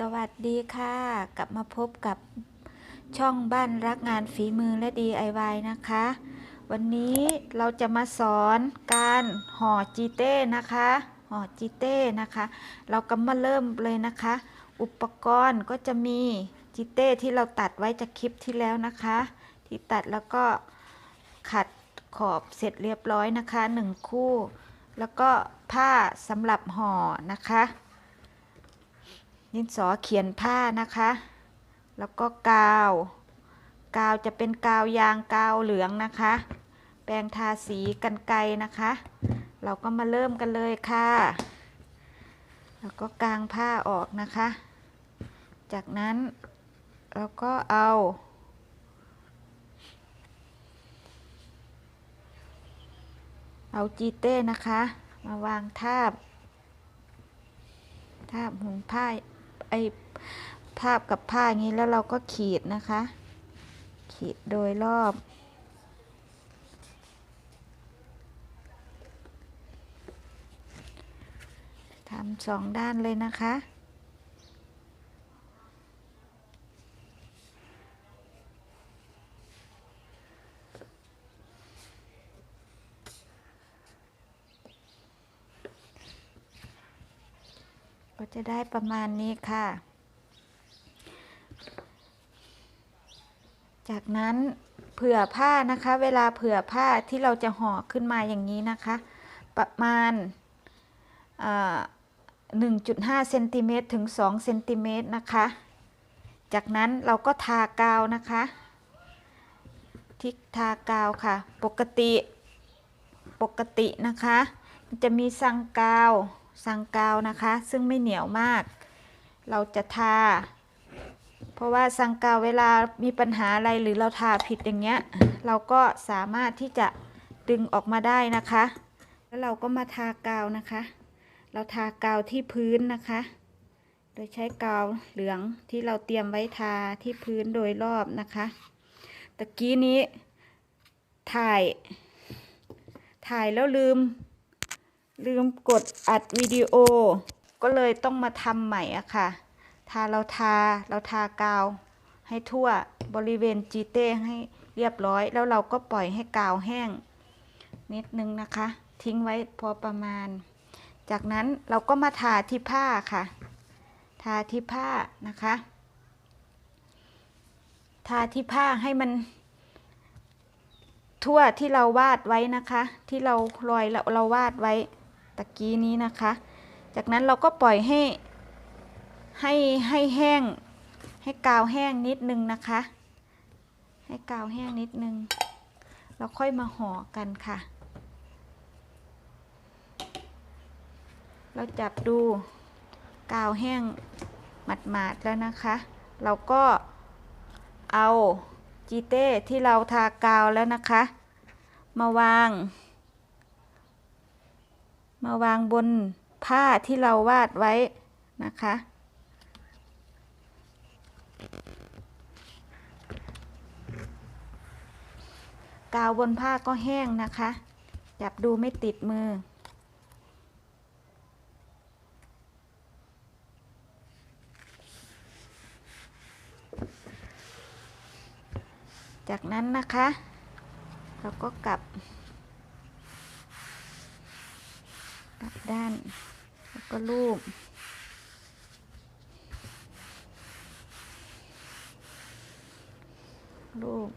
สวัสดีค่ะ กลับมาพบกับช่องบ้านรักงานฝีมือและ DIY นะคะ วันนี้เราจะมาสอนการห่อจีเต้นะคะห่อจีเต้นะคะ เราก็มาเริ่มเลยนะคะ อุปกรณ์ก็จะมีจีเต้ที่เราตัดไว้จากคลิปที่แล้วนะคะ ที่ตัดแล้วก็ขัดขอบเสร็จเรียบร้อยนะคะหนึ่งคู่ แล้วก็ผ้าสำหรับห่อนะคะ ดินสอเขียนผ้านะคะ แล้วก็กาว กาวจะเป็นกาวยางกาวเหลืองนะคะ แปรงทาสีกันไกรนะคะ เราก็มาเริ่มกันเลยค่ะ แล้วก็กางผ้าออกนะคะ จากนั้นเราก็เอาเอาจีเต้นะคะ มาวางทาบ ทาบหุ่นผ้า อทาพกับผ้าอย่างนี้แล้วเราก็ขีดนะคะ ขีดโดยรอบ ทำสองด้านเลยนะคะ จะได้ประมาณนี้ค่ะ จากนั้นเผื่อผ้านะคะ เวลาเผื่อผ้าที่เราจะห่อขึ้นมาอย่างนี้นะคะ ประมาณ1.5เซนติเมตรถึง2เซนติเมตรนะคะ จากนั้นเราก็ทากาวนะคะทิกทากาวค่ะ ปกติ ปกตินะคะ มันจะมีสังกาว สังกาวนะคะ ซึ่งไม่เหนียวมาก เราจะทา เพราะว่าสังกาวเวลามีปัญหาอะไรหรือเราทาผิดอย่างเงี้ย เราก็สามารถที่จะดึงออกมาได้นะคะ แล้วเราก็มาทากาวนะคะ เราทากาวที่พื้นนะคะ โดยใช้กาวเหลืองที่เราเตรียมไว้ทาที่พื้นโดยรอบนะคะตะกี้นี้ถ่ายถ่ายแล้วลืม ลืมกดอัดวิดีโอ ก็เลยต้องมาทำใหม่อะค่ะ ทาเราทาเราทากาว ให้ทั่วบริเวณจีเต้ให้เรียบร้อย แล้วเราก็ปล่อยให้กาวแห้ง นิดนึงนะคะ ทิ้งไว้พอประมาณ จากนั้นเราก็มาทาที่ผ้าค่ะ ทาที่ผ้านะคะ ทาที่ผ้าให้มันทั่วที่เราวาดไว้นะคะ ที่เรารอยเราเราวาดไว้ ตะกี้นี้นะคะ จากนั้นเราก็ปล่อยให้ให้ให้แห้ง ให้กาวแห้งนิดนึงนะคะ ให้กาวแห้งนิดนึง เราค่อยมาห่อกันค่ะ เราจับดูกาวแห้งหมาดๆแล้วนะคะ เราก็เอาจีเต้ที่เราทากาวแล้วนะคะ มาวาง มาวางบนผ้าที่เราวาดไว้นะคะ กาวบนผ้าก็แห้งนะคะ จับดูไม่ติดมือ จากนั้นนะคะ เราก็กลับ กลับ ด้าน แล้วก็ลูบลูบ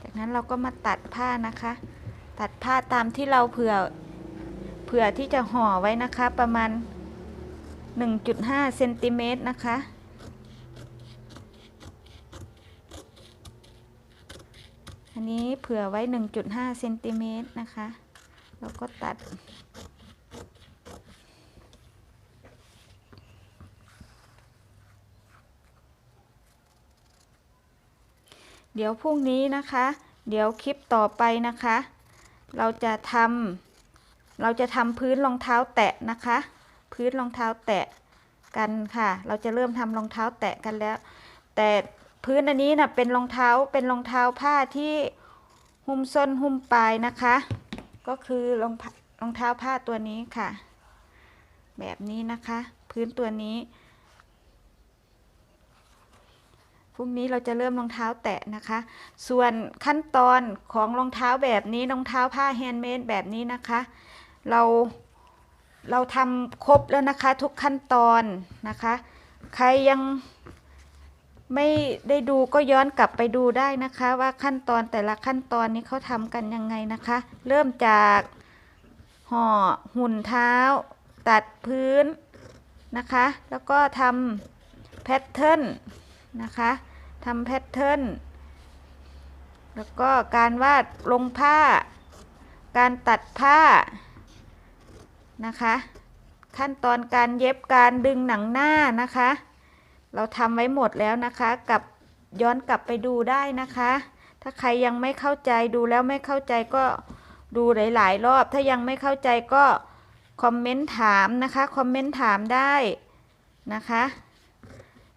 จากนั้นเราก็มาตัดผ้านะคะ ตัดผ้าตามที่เราเผื่อ เผื่อที่จะห่อไว้นะคะ ประมาณ 1.5เซนติเมตรนะคะอันนี้เผื่อไว้ 1.5เซนติเมตรนะคะ แล้วก็ตัด เดี๋ยวพรุ่งนี้นะคะ เดี๋ยวคลิปต่อไปนะคะ เราจะทำเราจะทำพื้นรองเท้าแตะนะคะ พื้นรองเท้าแตะกันค่ะ เราจะเริ่มทำรองเท้าแตะกันแล้ว แต่พื้นอันนี้นะเป็นรองเท้าเป็นรองเท้าผ้าที่หุ้มส้นหุ้มปลายนะคะ ก็คือรองรองเท้าผ้าตัวนี้ค่ะ แบบนี้นะคะ พื้นตัวนี้ พรุ่งนี้เราจะเริ่มรองเท้าแตะนะคะ ส่วนขั้นตอนของรองเท้าแบบนี้รองเท้าผ้าแฮนด์เมดแบบนี้นะคะ เราเราทำครบแล้วนะคะทุกขั้นตอนนะคะ ใครยังไม่ได้ดูก็ย้อนกลับไปดูได้นะคะ ว่าขั้นตอนแต่ละขั้นตอนนี้เขาทำกันยังไงนะคะ เริ่มจากห่อหุ่นเท้า ตัดพื้นนะคะ แล้วก็ทำแพทเทิร์น นะคะทำแพทเทิร์นแล้วก็การวาดลงผ้า การตัดผ้านะคะ ขั้นตอนการเย็บการดึงหนังหน้านะคะ เราทำไว้หมดแล้วนะคะกับย้อนกลับไปดูได้นะคะ ถ้าใครยังไม่เข้าใจดูแล้วไม่เข้าใจก็ดูหลาย ๆ รอบ ถ้ายังไม่เข้าใจก็คอมเมนต์ถามนะคะ คอมเมนต์ถามได้นะคะ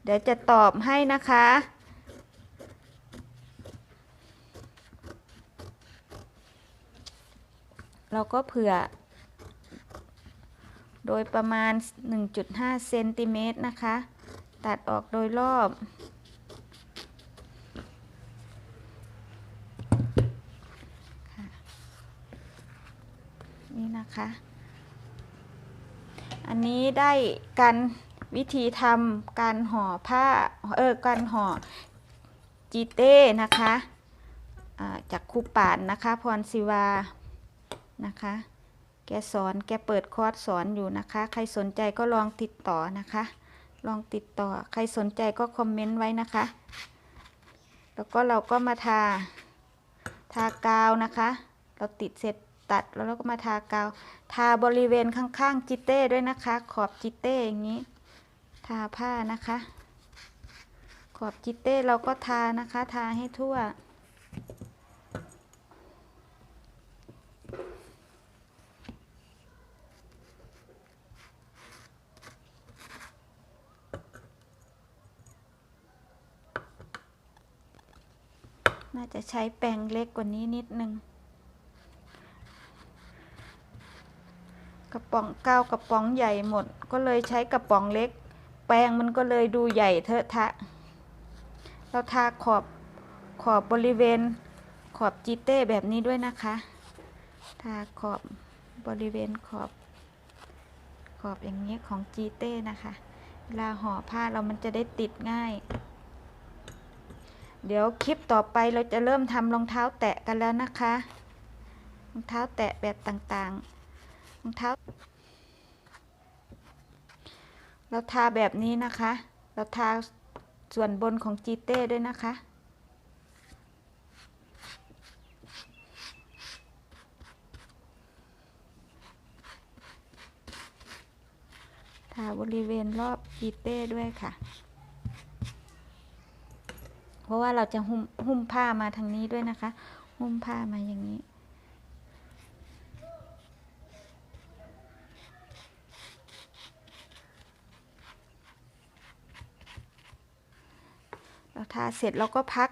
เดี๋ยวจะตอบให้นะคะ เราก็เผื่อ โดยประมาณ 1.5 เซนติเมตรนะคะ ตัดออกโดยรอบ นี่นะคะ อันนี้ได้การ วิธีทำการห่อผ้าเออการห่อจีเต้นะคะจากครูป่านนะคะ พรศิวานะคะ แกสอนแกเปิดคอร์สสอนอยู่นะคะ ใครสนใจก็ลองติดต่อนะคะ ลองติดต่อใครสนใจก็คอมเมนต์ไว้นะคะ แล้วก็เราก็มาทาทากาวนะคะ เราติดเสร็จตัดแล้วเราก็มาทากาว ทาบริเวณข้างๆจิเต้ด้วยนะคะ ขอบจิเต้อย่างนี้ ทาผ้านะคะ ขอบจิเต้เราก็ทานะคะ ทาให้ทั่ว น่าจะใช้แปรงเล็กกว่านี้นิดนึงกระป๋องเก้ากระป๋องใหญ่หมด ก็เลยใช้กระป๋องเล็ก แปรงมันก็เลยดูใหญ่เทอะทะ เราทาขอบขอบบริเวณขอบจีเต้แบบนี้ด้วยนะคะ ทาขอบบริเวณขอบ ขอบอย่างนี้ของจีเต้นะคะ เวลาห่อผ้าเรามันจะได้ติดง่าย เดี๋ยวคลิปต่อไปเราจะเริ่มทำรองเท้าแตะกันแล้วนะคะ รองเท้าแตะแบบต่างๆ รองเท้า เราทาแบบนี้นะคะ เราทาส่วนบนของจีเต้ด้วยนะคะ ทาบริเวณรอบจีเต้ด้วยค่ะ เพราะว่าเราจะหุ้มหุ้มผ้ามาทางนี้ด้วยนะคะ หุ้มผ้ามาอย่างนี้ ทาเสร็จเราก็พัก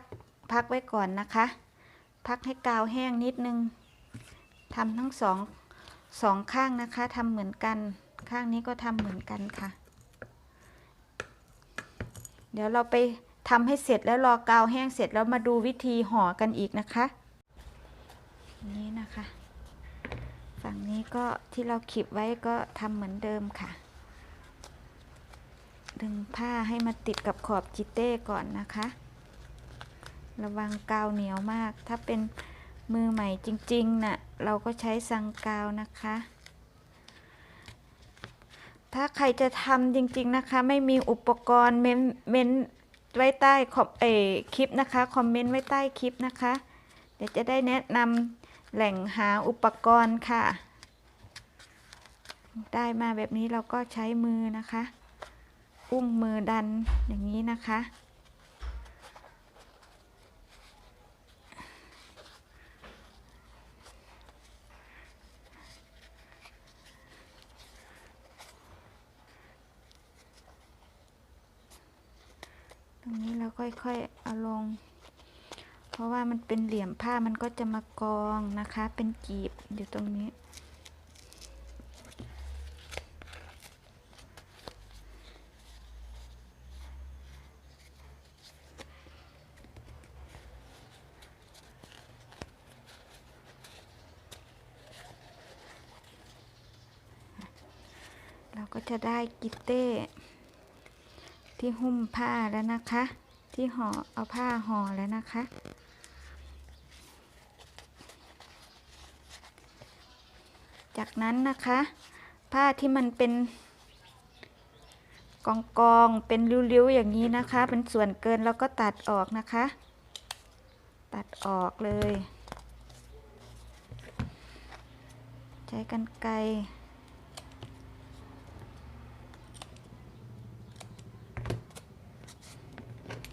พักไว้ก่อนนะคะ พักให้กาวแห้งนิดนึงทำทั้งสองสองข้างนะคะทำเหมือนกันข้างนี้ก็ทำเหมือนกันค่ะ เดี๋ยวเราไปทำให้เสร็จแล้วรอกาวแห้งเสร็จแล้วมาดูวิธีห่อกันอีกนะคะ นี่นะคะ ฝั่งนี้ก็ที่เราขีบไว้ก็ทำเหมือนเดิมค่ะ ดึงผ้าให้มาติดกับขอบจิเต้ก่อนนะคะ ระวังกาวเหนียวมาก ถ้าเป็นมือใหม่จริงๆน่ะเราก็ใช้สังกาวนะคะ ถ้าใครจะทำจริงๆนะคะ ไม่มีอุปกรณ์เม้นเม้นไว้ใต้ขอบเออคลิปนะคะ คอมเมนต์ไว้ใต้คลิปนะคะ เดี๋ยวจะได้แนะนำแหล่งหาอุปกรณ์ค่ะ ได้มาแบบนี้เราก็ใช้มือนะคะ อุ้งมือดันอย่างนี้นะคะ ตรงนี้เราค่อยๆเอาลง เพราะว่ามันเป็นเหลี่ยมผ้ามันก็จะมากองนะคะ เป็นกีบอยู่ตรงนี้ ก็ จะได้กิตเต้ที่หุ้มผ้าแล้วนะคะ ที่ห่อเอาผ้าห่อแล้วนะคะ จากนั้นนะคะ ผ้าที่มันเป็นกองกองเป็นริ้วๆอย่างนี้นะคะ เป็นส่วนเกินแล้วก็ตัดออกนะคะ ตัดออกเลย ใช้กันไกร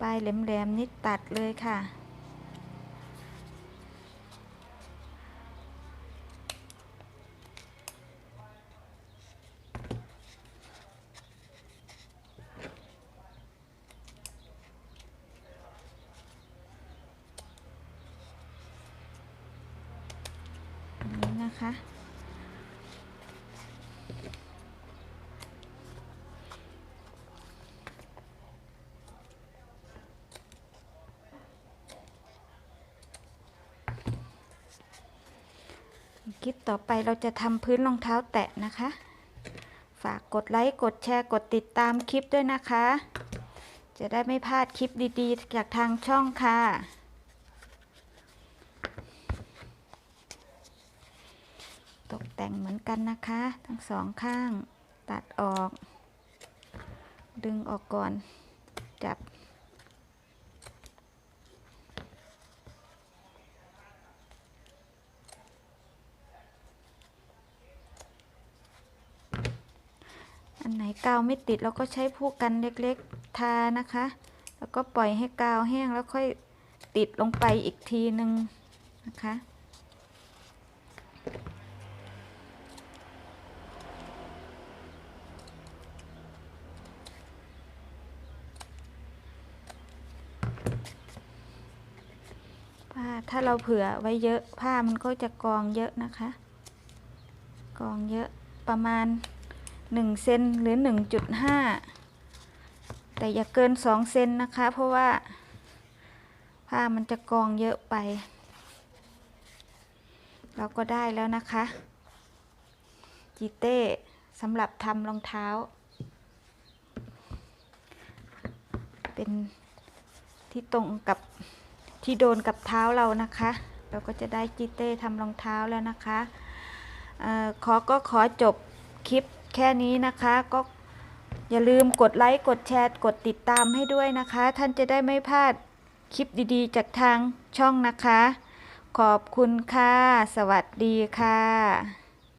ปลายแหลมๆนี่ตัดเลยค่ะ นี้นะคะ ต่อไปเราจะทำพื้นรองเท้าแตะนะคะ ฝากกดไลค์กดแชร์กดติดตามคลิปด้วยนะคะ จะได้ไม่พลาดคลิปดีๆ จากทางช่องค่ะ ตกแต่งเหมือนกันนะคะ ทั้งสองข้างตัดออก ดึงออกก่อนจับ นไหนกาวไม่ติดเราก็ใช้ผู้กันเล็กๆทานะคะ แล้วก็ปล่อยให้กาวแห้งแล้วค่อยติดลงไปอีกทีหนึ่งนะคะผ้าถ้าเราเผื่อไว้เยอะผ้ามันก็จะกองเยอะนะคะ กองเยอะประมาณ 1เซนหรือ 1.5 แต่อย่าเกิน 2 เซนนะคะ เพราะว่าผ้ามันจะกองเยอะไป เราก็ได้แล้วนะคะ จีเต้สำหรับทำรองเท้า เป็นที่ตรงกับที่โดนกับเท้าเรานะคะ เราก็จะได้จีเต้ทำรองเท้าแล้วนะคะเออขอก็ขอจบ แค่นี้นะคะก็อย่าลืมกดไลค์กดแชร์กดติดตามให้ด้วยนะคะ ท่านจะได้ไม่พลาดคลิปดีๆ จากทางช่องนะคะ ขอบคุณค่ะ สวัสดีค่ะ